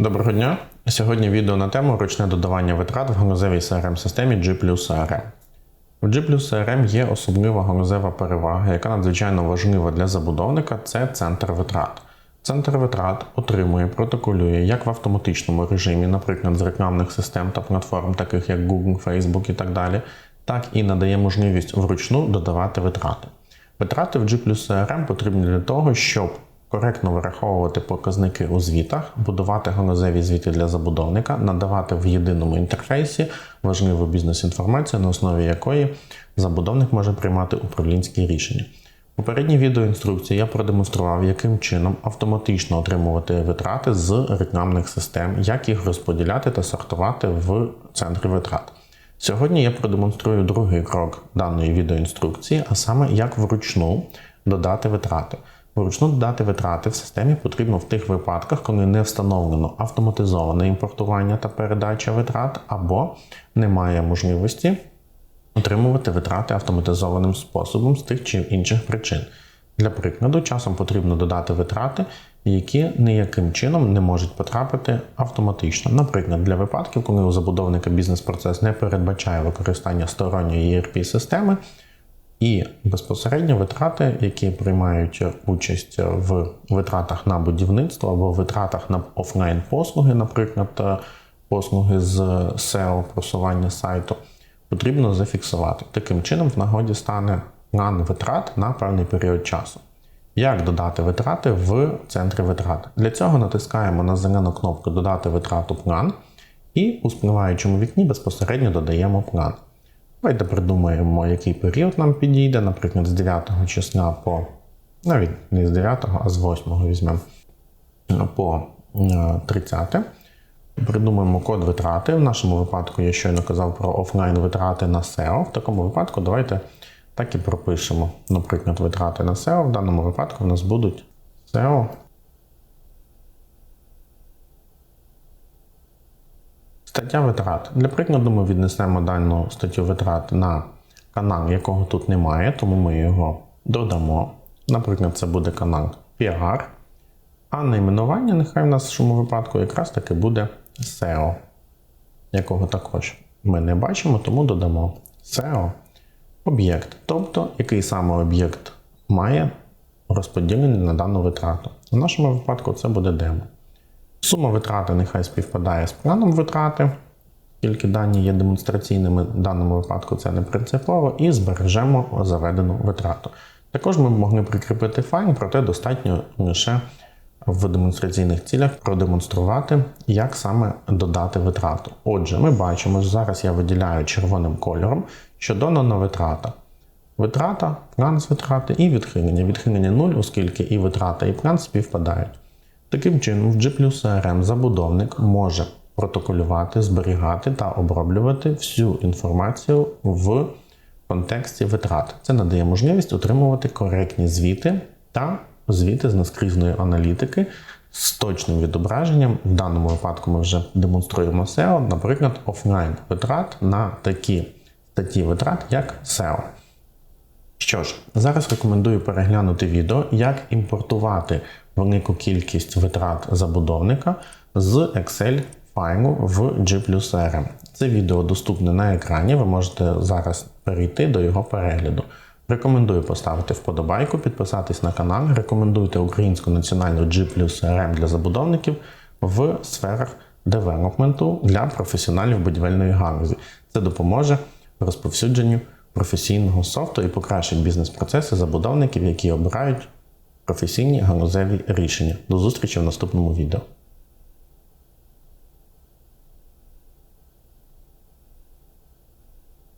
Доброго дня! Сьогодні відео на тему ручне додавання витрат в ганузевій crm системі G CRM. В G CRM є особлива ганузева перевага, яка надзвичайно важлива для забудовника це центр витрат. Центр витрат отримує, протоколює як в автоматичному режимі, наприклад, з рекламних систем та платформ, таких як Google, Facebook і так далі, так і надає можливість вручну додавати витрати. Витрати в G CRM потрібні для того, щоб коректно вираховувати показники у звітах, будувати ганузеві звіти для забудовника, надавати в єдиному інтерфейсі важливу бізнес-інформацію, на основі якої забудовник може приймати управлінські рішення. Попередній відеоінструкції я продемонстрував, яким чином автоматично отримувати витрати з рекламних систем, як їх розподіляти та сортувати в центрі витрат. Сьогодні я продемонструю другий крок даної відеоінструкції, а саме як вручну додати витрати. Вручну додати витрати в системі потрібно в тих випадках, коли не встановлено автоматизоване імпортування та передача витрат, або немає можливості отримувати витрати автоматизованим способом з тих чи інших причин. Для прикладу, часом потрібно додати витрати, які ніяким чином не можуть потрапити автоматично. Наприклад, для випадків, коли у забудовника бізнес-процес не передбачає використання сторонньої ERP-системи, і безпосередньо витрати, які приймають участь в витратах на будівництво або витратах на офлайн послуги, наприклад, послуги з SEO, просування сайту, потрібно зафіксувати. Таким чином, в нагоді стане план витрат на певний період часу. Як додати витрати в центрі витрат? Для цього натискаємо на зелену кнопку Додати витрату план і у спливаючому вікні безпосередньо додаємо план. Давайте придумаємо, який період нам підійде, наприклад, з 9 числа по, навіть не з 9, а з 8 візьмемо по 30. Придумаємо код витрати. В нашому випадку я щойно казав про офлайн витрати на SEO. В такому випадку давайте так і пропишемо. Наприклад, витрати на SEO. В даному випадку в нас будуть SEO. Стаття витрат. Для прикладу, ми віднесемо дану статтю витрат на канал, якого тут немає, тому ми його додамо. Наприклад, це буде канал PR. А найменування нехай в нашому випадку якраз таки буде SEO, якого також ми не бачимо, тому додамо SEO об'єкт. Тобто, який саме об'єкт має розподілений на дану витрату. В нашому випадку це буде демо. Сума витрати нехай співпадає з планом витрати, тільки дані є демонстраційними, в даному випадку це не принципово, і збережемо заведену витрату. Також ми могли прикріпити файл, проте достатньо лише в демонстраційних цілях продемонструвати, як саме додати витрату. Отже, ми бачимо, що зараз я виділяю червоним кольором, що додана витрата. Витрата, план з витрати і відхилення. Відхилення 0, оскільки і витрата, і план співпадають. Таким чином, в G CRM забудовник може протоколювати, зберігати та оброблювати всю інформацію в контексті витрат. Це надає можливість отримувати коректні звіти та звіти з наскрізної аналітики з точним відображенням. В даному випадку ми вже демонструємо SEO, наприклад, офлайн витрат на такі статті витрат, як SEO. Що ж, зараз рекомендую переглянути відео, як імпортувати велику кількість витрат забудовника з Excel файлу в G CRM. Це відео доступне на екрані, ви можете зараз перейти до його перегляду. Рекомендую поставити вподобайку, підписатись на канал, рекомендуйте українську національну G CRM для забудовників в сферах девелопменту для професіоналів будівельної галузі. Це допоможе розповсюдженню професійного софту і покращить бізнес-процеси забудовників, які обирають професійні галузеві рішення. До зустрічі в наступному відео.